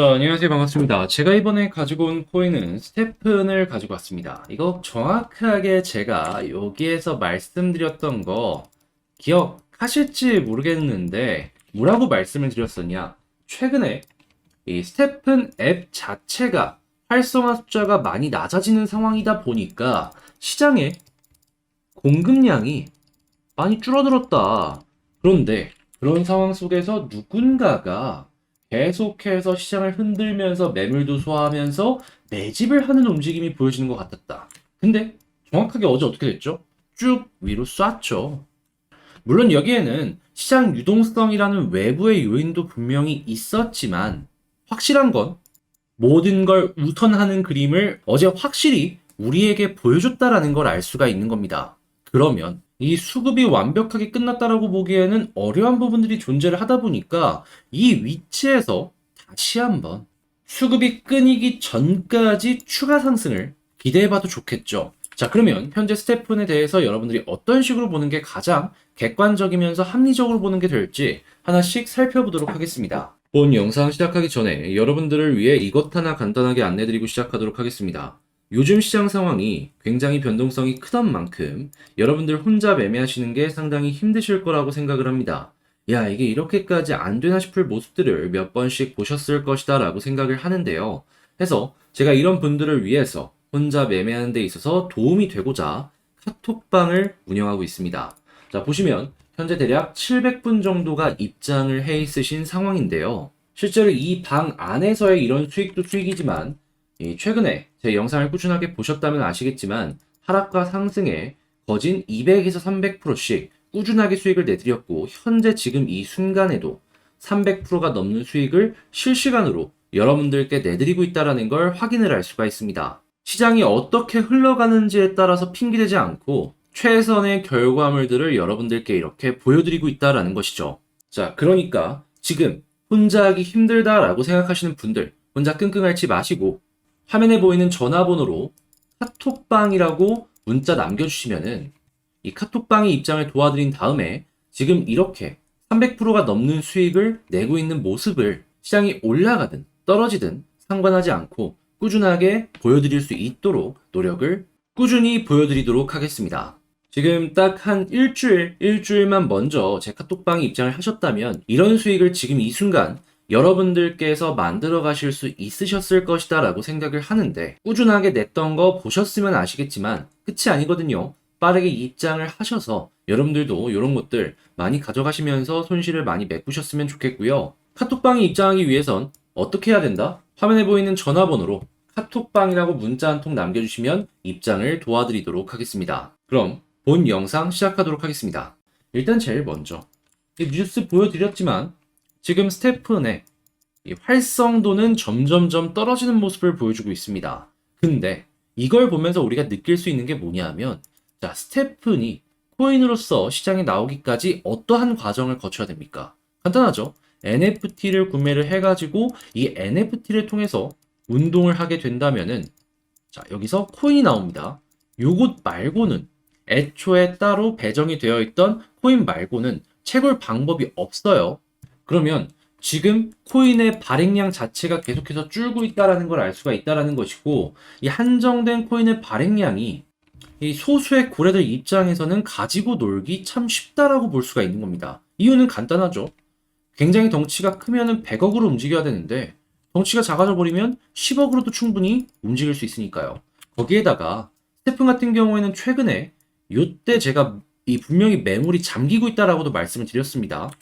자, 안녕하세요. 반갑습니다. 제가 이번에 가지고 온 코인은 스테픈을 가지고 왔습니다. 이거 정확하게 제가 여기에서 말씀드렸던 거 기억하실지 모르겠는데 뭐라고 말씀을 드렸었냐? 최근에 이 스테픈 앱 자체가 활성화 숫자가 많이 낮아지는 상황이다 보니까 시장에 공급량이 많이 줄어들었다. 그런데 그런 상황 속에서 누군가가 계속해서 시장을 흔들면서 매물도 소화하면서 매집을 하는 움직임이 보여지는 것 같았다. 근데 정확하게 어제 어떻게 됐죠? 쭉 위로 쐈죠. 물론 여기에는 시장 유동성이라는 외부의 요인도 분명히 있었지만 확실한 건 모든 걸 우선하는 그림을 어제 확실히 우리에게 보여줬다라는 걸 알 수가 있는 겁니다. 그러면 이 수급이 완벽하게 끝났다라고 보기에는 어려운 부분들이 존재를 하다 보니까 이 위치에서 다시 한번 수급이 끊이기 전까지 추가 상승을 기대해봐도 좋겠죠. 자, 그러면 현재 스테픈에 대해서 여러분들이 어떤 식으로 보는 게 가장 객관적이면서 합리적으로 보는 게 될지 하나씩 살펴보도록 하겠습니다. 본 영상 시작하기 전에 여러분들을 위해 이것 하나 간단하게 안내드리고 시작하도록 하겠습니다. 요즘 시장 상황이 굉장히 변동성이 크던 만큼 여러분들 혼자 매매하시는 게 상당히 힘드실 거라고 생각을 합니다. 야, 이게 이렇게까지 안 되나 싶을 모습들을 몇 번씩 보셨을 것이다 라고 생각을 하는데요. 해서 제가 이런 분들을 위해서 혼자 매매하는 데 있어서 도움이 되고자 카톡방을 운영하고 있습니다. 자, 보시면 현재 대략 700분 정도가 입장을 해 있으신 상황인데요. 실제로 이 방 안에서의 이런 수익도 수익이지만 이 최근에 제 영상을 꾸준하게 보셨다면 아시겠지만 하락과 상승에 거진 200에서 300%씩 꾸준하게 수익을 내드렸고 현재 지금 이 순간에도 300%가 넘는 수익을 실시간으로 여러분들께 내드리고 있다는 걸 확인을 할 수가 있습니다. 시장이 어떻게 흘러가는지에 따라서 핑계대지 않고 최선의 결과물들을 여러분들께 이렇게 보여드리고 있다는 것이죠. 자, 그러니까 지금 혼자 하기 힘들다라고 생각하시는 분들 혼자 끙끙 앓지 마시고 화면에 보이는 전화번호로 카톡방이라고 문자 남겨주시면은 이 카톡방의 입장을 도와드린 다음에 지금 이렇게 300%가 넘는 수익을 내고 있는 모습을 시장이 올라가든 떨어지든 상관하지 않고 꾸준하게 보여드릴 수 있도록 노력을 꾸준히 보여드리도록 하겠습니다. 지금 딱 한 일주일, 일주일만 먼저 제 카톡방에 입장을 하셨다면 이런 수익을 지금 이 순간 여러분들께서 만들어 가실 수 있으셨을 것이다 라고 생각을 하는데 꾸준하게 냈던 거 보셨으면 아시겠지만 끝이 아니거든요. 빠르게 입장을 하셔서 여러분들도 이런 것들 많이 가져가시면서 손실을 많이 메꾸셨으면 좋겠고요. 카톡방에 입장하기 위해선 어떻게 해야 된다? 화면에 보이는 전화번호로 카톡방이라고 문자 한 통 남겨주시면 입장을 도와드리도록 하겠습니다. 그럼 본 영상 시작하도록 하겠습니다. 일단 제일 먼저 이 뉴스 보여드렸지만 지금 스테픈의 이 활성도는 점점점 떨어지는 모습을 보여주고 있습니다. 근데 이걸 보면서 우리가 느낄 수 있는 게 뭐냐면 자 스테픈이 코인으로서 시장에 나오기까지 어떠한 과정을 거쳐야 됩니까? 간단하죠. NFT를 구매를 해가지고 이 NFT를 통해서 운동을 하게 된다면은 자 여기서 코인이 나옵니다. 요것 말고는 애초에 따로 배정이 되어 있던 코인 말고는 채굴 방법이 없어요. 그러면 지금 코인의 발행량 자체가 계속해서 줄고 있다라는 걸 알 수가 있다라는 것이고 이 한정된 코인의 발행량이 이 소수의 고래들 입장에서는 가지고 놀기 참 쉽다라고 볼 수가 있는 겁니다. 이유는 간단하죠. 굉장히 덩치가 크면은 100억으로 움직여야 되는데 덩치가 작아져 버리면 10억으로도 충분히 움직일 수 있으니까요. 거기에다가 스테픈 같은 경우에는 최근에 요때 제가 이 분명히 매물이 잠기고 있다라고도 말씀을 드렸습니다.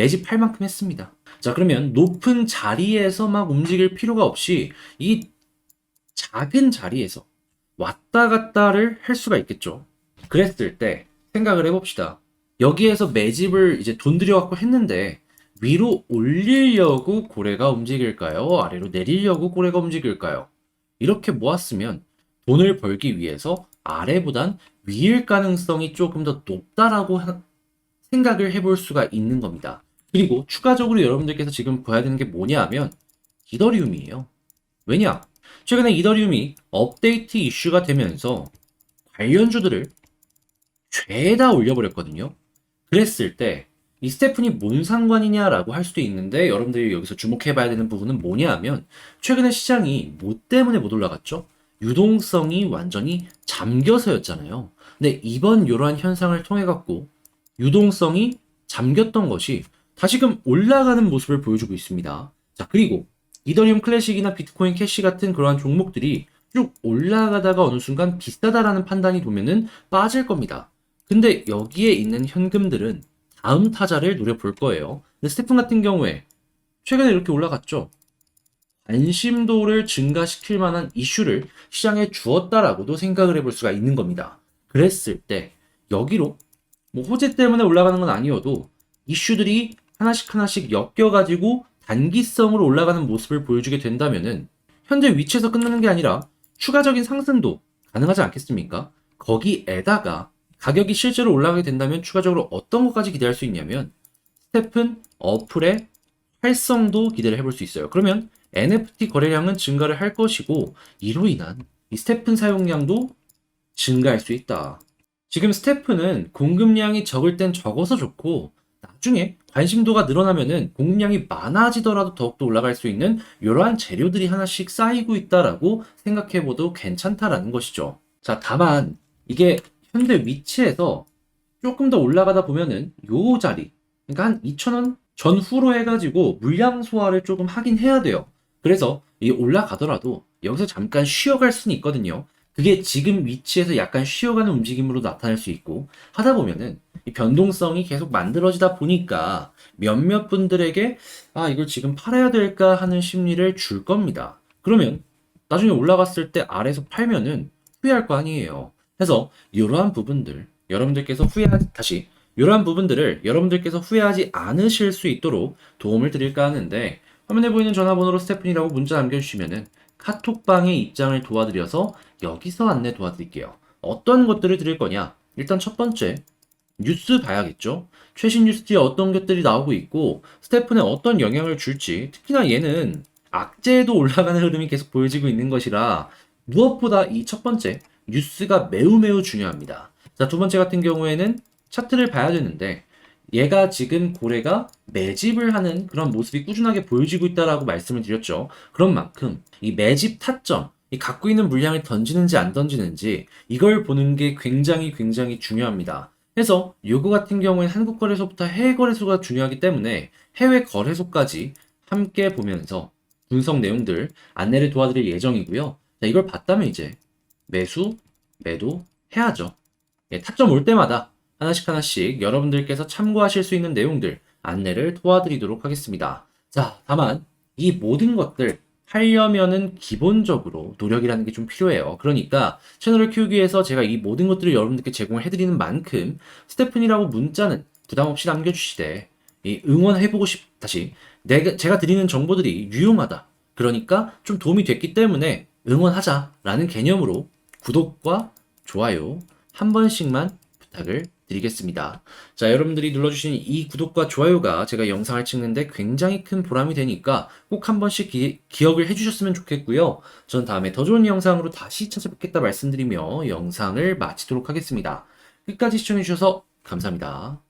매집할 만큼 했습니다. 자, 그러면 높은 자리에서 막 움직일 필요가 없이 이 작은 자리에서 왔다 갔다를 할 수가 있겠죠. 그랬을 때 생각을 해봅시다. 여기에서 매집을 이제 돈 들여갖고 했는데 위로 올리려고 고래가 움직일까요? 아래로 내리려고 고래가 움직일까요? 이렇게 모았으면 돈을 벌기 위해서 아래보단 위일 가능성이 조금 더 높다라고 하- 생각을 해볼 수가 있는 겁니다. 그리고 추가적으로 여러분들께서 지금 봐야 되는 게 뭐냐 하면 이더리움이에요. 왜냐? 최근에 이더리움이 업데이트 이슈가 되면서 관련주들을 죄다 올려버렸거든요. 그랬을 때 이 스테픈이 뭔 상관이냐라고 할 수도 있는데 여러분들이 여기서 주목해봐야 되는 부분은 뭐냐 하면 최근에 시장이 뭐 때문에 못 올라갔죠? 유동성이 완전히 잠겨서였잖아요. 근데 이번 이러한 현상을 통해 갖고 유동성이 잠겼던 것이 다시금 올라가는 모습을 보여주고 있습니다. 자, 그리고 이더리움 클래식이나 비트코인 캐시 같은 그러한 종목들이 쭉 올라가다가 어느 순간 비싸다라는 판단이 도면은 빠질 겁니다. 근데 여기에 있는 현금들은 다음 타자를 노려볼 거예요. 근데 스테픈 같은 경우에 최근에 이렇게 올라갔죠. 관심도를 증가시킬 만한 이슈를 시장에 주었다라고도 생각을 해볼 수가 있는 겁니다. 그랬을 때 여기로 뭐 호재 때문에 올라가는 건 아니어도 이슈들이 하나씩 하나씩 엮여가지고 단기성으로 올라가는 모습을 보여주게 된다면은 현재 위치에서 끝나는 게 아니라 추가적인 상승도 가능하지 않겠습니까? 거기에다가 가격이 실제로 올라가게 된다면 추가적으로 어떤 것까지 기대할 수 있냐면 스테픈 어플의 활성도 기대를 해볼 수 있어요. 그러면 NFT 거래량은 증가를 할 것이고 이로 인한 이 스테픈 사용량도 증가할 수 있다. 지금 스테프는 공급량이 적을 땐 적어서 좋고 나중에 관심도가 늘어나면은 공급량이 많아지더라도 더욱더 올라갈 수 있는 이러한 재료들이 하나씩 쌓이고 있다라고 생각해봐도 괜찮다라는 것이죠. 자, 다만 이게 현재 위치에서 조금 더 올라가다 보면은 요 자리, 그러니까 한 2,000원 전후로 해가지고 물량 소화를 조금 하긴 해야 돼요. 그래서 이 올라가더라도 여기서 잠깐 쉬어갈 수는 있거든요. 그게 지금 위치에서 약간 쉬어가는 움직임으로 나타날 수 있고 하다 보면은 이 변동성이 계속 만들어지다 보니까 몇몇 분들에게 아 이걸 지금 팔아야 될까 하는 심리를 줄 겁니다. 그러면 나중에 올라갔을 때 아래에서 팔면은 후회할 거 아니에요. 그래서 이러한 부분들 여러분들께서 후회하지 다시 이러한 부분들을 여러분들께서 후회하지 않으실 수 있도록 도움을 드릴까 하는데 화면에 보이는 전화번호로 스테픈이라고 문자 남겨주시면은 카톡방의 입장을 도와드려서 여기서 안내 도와드릴게요. 어떤 것들을 드릴 거냐? 일단 첫 번째, 뉴스 봐야겠죠? 최신 뉴스에 어떤 것들이 나오고 있고, 스테픈에 어떤 영향을 줄지, 특히나 얘는 악재에도 올라가는 흐름이 계속 보여지고 있는 것이라, 무엇보다 이 첫 번째, 뉴스가 매우 매우 중요합니다. 자, 두 번째 같은 경우에는 차트를 봐야 되는데, 얘가 지금 고래가 매집을 하는 그런 모습이 꾸준하게 보여지고 있다라고 말씀을 드렸죠. 그런 만큼 이 매집 타점, 이 갖고 있는 물량을 던지는지 안 던지는지 이걸 보는 게 굉장히 굉장히 중요합니다. 그래서 요거 같은 경우에는 한국 거래소부터 해외 거래소가 중요하기 때문에 해외 거래소까지 함께 보면서 분석 내용들 안내를 도와드릴 예정이고요. 자, 이걸 봤다면 이제 매수, 매도 해야죠. 예, 타점 올 때마다 하나씩 하나씩 여러분들께서 참고하실 수 있는 내용들 안내를 도와드리도록 하겠습니다. 자, 다만 이 모든 것들 하려면은 기본적으로 노력이라는 게 좀 필요해요. 그러니까 채널을 키우기 위해서 제가 이 모든 것들을 여러분들께 제공을 해드리는 만큼 스테픈이라고 문자는 부담 없이 남겨주시되 이 응원해보고 싶 다시 내가 제가 드리는 정보들이 유용하다. 그러니까 좀 도움이 됐기 때문에 응원하자라는 개념으로 구독과 좋아요 한 번씩만 부탁을 드리겠습니다. 자, 여러분들이 눌러주신 이 구독과 좋아요가 제가 영상을 찍는데 굉장히 큰 보람이 되니까 꼭 한 번씩 기, 기억을 해주셨으면 좋겠고요. 전 다음에 더 좋은 영상으로 다시 찾아뵙겠다 말씀드리며 영상을 마치도록 하겠습니다. 끝까지 시청해주셔서 감사합니다.